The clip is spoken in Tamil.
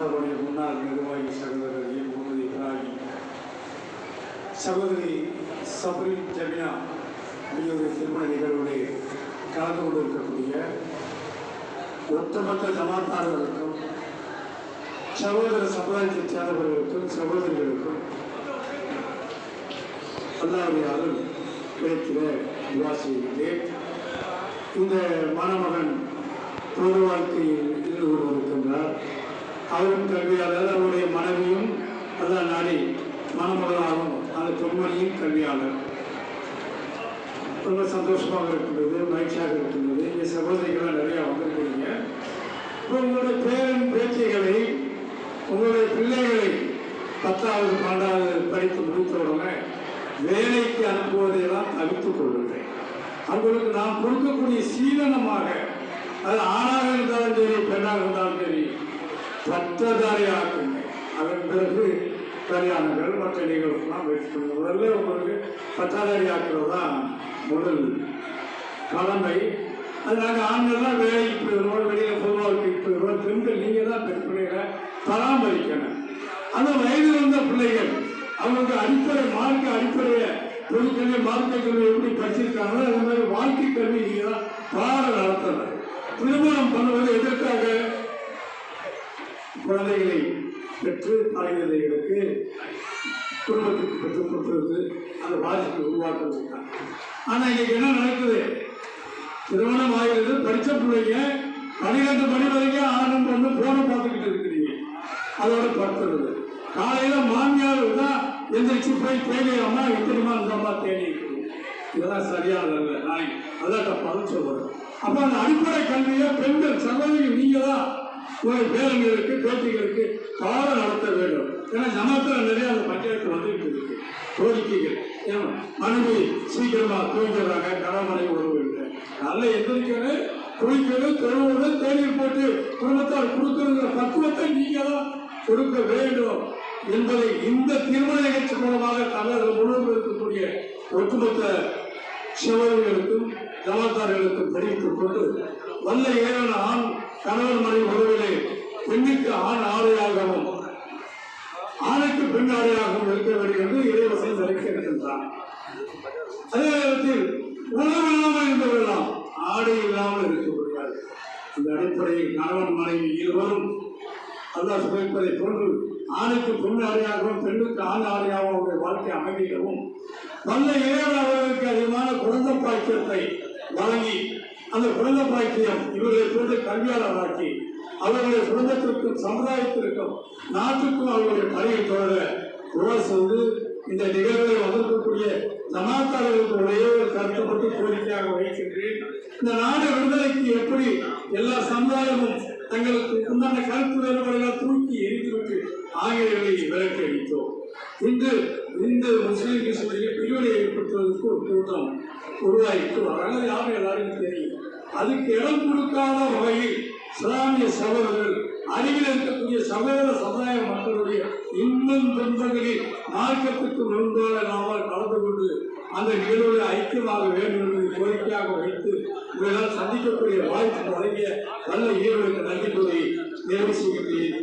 அவருடைய முன்னாள் நிர்வாகி சகோதரர் முகமது இப்ராஹிம் சகோதரி சபரின் ஜமினா ஆகியோருடைய திருமண நிகழ்வுடைய கலந்து கொண்டு இருக்கக்கூடிய ஒட்டுமொத்த ஜமாத்தார்களுக்கும் சகோதர சமுதாயத்தைச் சேர்ந்தவர்களுக்கும் சகோதரிகளுக்கும் அல்லாவுடைய அருள் கிடைக்கிற துவா செய்கிறேன் இந்த மணமகன் பொது வாழ்க்கையில் ஈடுபட்டு அவரும் கல்வியாளர் அவருடைய மனைவியும் அதான் நாடி மணமகளாகும் அந்த பெண்மணியும் கல்வியாளர். ரொம்ப சந்தோஷமாக இருக்கின்றது மகிழ்ச்சியாக இருக்கின்றது. இங்கே சகோதரிகள்லாம் நிறையா வந்திருக்கிறீங்க. இப்போ உங்களுடைய பேரன் பேச்சைகளை உங்களுடைய பிள்ளைகளை பத்தாவது பன்னெண்டாவது படித்து முடித்த உடனே வேலைக்கு அனுப்புவதையெல்லாம் தவித்துக் கொள்ளுங்கள். அவர்களுக்கு நாம் கொடுக்கக்கூடிய சீதனமாக அது ஆணாக இருந்தாலும் சரி பெண்ணாக இருந்தாலும் சரி பத்ததாரியாக்குங்க அதன் பிறகு கல்யாணங்கள் மற்ற நிகழ்வுலாம் வைத்துக்கொள்ளுங்க முதல்ல உங்களுக்கு பட்டாதாரி ஆக்குறது தான் முதல் கடமை. அது நாங்கள் ஆண்கள்லாம் வேலைக்கு போயிடுவோம் வெளியில் பொதுவாழ்க்கைக்கு போயிடுவோம் பெண்கள் நீங்கள் தான் பெண் பராமரிக்கணும். அந்த வயது வந்த பிள்ளைகள் அவங்களுக்கு அடிப்படை மார்க்க அடிப்படையை பொதுக்கல்வி மார்க்க கல்வி எப்படி படிச்சிருக்காங்களோ அது மாதிரி வாழ்க்கை கல்வி நீங்கள் தான் பாடம் நடத்தணும். திருமணம் பண்ணுவது எதற்காக? குழந்தைகளை பெற்று தலைநிலைகளுக்கு குடும்பத்துக்கு பெற்றுக் கொடுக்கிறது அந்த பாதிப்பை உருவாக்குறது தான் ஆனால் இன்னைக்கு என்ன நடக்குது? திருமணம் ஆகிறது படித்த பிள்ளைங்க பன்னிரெண்டு மணி வரைக்கும் ஆணும் பண்ணு போனை பார்த்துக்கிட்டு இருக்கிறீங்க. அதோட படுத்துறது. காலையில மாமியார் தான் எந்திரிச்சு போய் தேடி அம்மா எத்தனைமா இந்த அம்மா தேடி இருக்குது. இதெல்லாம் சரியானது நான் அதான் தப்பாக சொல்றேன். அப்போ அந்த அடிப்படை கல்வியை பெண்கள் சகோதரி நீங்க தான் உங்கள் பேரங்களுக்கு பேட்டிகளுக்கு பாடம் நடத்த வேண்டும். ஏன்னா நமக்கு நிறைய அந்த பஞ்சாயத்து வந்துட்டு இருக்கு. கோரிக்கைகள். ஏன் மனைவி சீக்கிரமா தூங்குறாங்க கணவனை உறவு நல்ல எந்திரிக்கிறது குளிக்கிறது தொழுவது தேநீர் போட்டு குடும்பத்தால் கொடுக்கணுங்கிற பக்குவத்தை நீங்க தான் கொடுக்க வேண்டும் என்பதை இந்த திருமண நிகழ்ச்சி மூலமாக தமிழகம் முழுவதும் இருக்கக்கூடிய ஒட்டுமொத்த சிவர்களுக்கும் ஜமாத்தார்களுக்கும் தெரிவித்துக் கொண்டு வல்ல ஏழான ஆண் கணவன் மனைவி உறவிலே பெண்ணுக்கு ஆண் ஆடையாகவும் ஆணைக்கு பெண் ஆடையாகவும் இருக்க வேண்டும் என்று இறைவசை நினைக்கின்றான். அதே நேரத்தில் உணவு இல்லாமல் இருந்தவர்களாம் ஆடை இல்லாமல் இருக்க முடியாது. இந்த அடிப்படையில் கணவன் மனைவி இருவரும் அல்லாஹ் சுமைப்பதை போன்று ஆணுக்கு பெண் ஆடையாகவும் பெண்ணுக்கு ஆண் ஆடையாகவும் அவருடைய வாழ்க்கை அமைதியிடவும் நல்ல இறைவன் அவர்களுக்கு அதிகமான குழந்தை பாக்கியத்தை வழங்கி அந்த குழந்தை பாக்கியம் இவர்களை போன்று கல்வியாளராக்கி அவர்களுடைய குடும்பத்திற்கும் சமுதாயத்திற்கும் நாட்டுக்கும் அவர்களுடைய பணியை தொடர உரசு வந்து இந்த நிகழ்வை வந்திருக்கக்கூடிய ஜமாத்தாளர்களுக்கு ஒரே ஒரு கருத்தப்பட்டு கோரிக்கையாக வைக்கின்றேன். இந்த நாடு விடுதலைக்கு எப்படி எல்லா சமுதாயமும் தங்களுக்கு உண்டான கருத்து வேறுபாடுகளை தூக்கி எரிந்துவிட்டு ஆங்கிலேயர்களை விலக்கி அளித்தோம் இன்று இந்து முஸ்லீம் கிறிஸ்துவರಿಗೆ பிரிவினை ஏற்பட்டுவதற்கு ஒரு கூட்டம். உருவாயிட்டு வராங்க யாரும் எல்லாருக்கும் தெரியும். அதுக்கு இடம் கொடுக்காத வகையில் இஸ்லாமிய சகோதரர்கள் அருகில் இருக்கக்கூடிய சகோதர சமுதாய மக்களுடைய இன்னும் துன்பங்களில் மார்க்கத்துக்கு முன்பாக நாமல் கலந்து கொண்டு அந்த நிகழ்வுகளை ஐக்கியமாக வேண்டும் என்பதை கோரிக்கையாக வைத்து உங்களால் சந்திக்கக்கூடிய வாய்ப்பு வழங்கிய நல்ல ஈரோடு நன்றி கூறி நிறைவு செய்கிறேன்.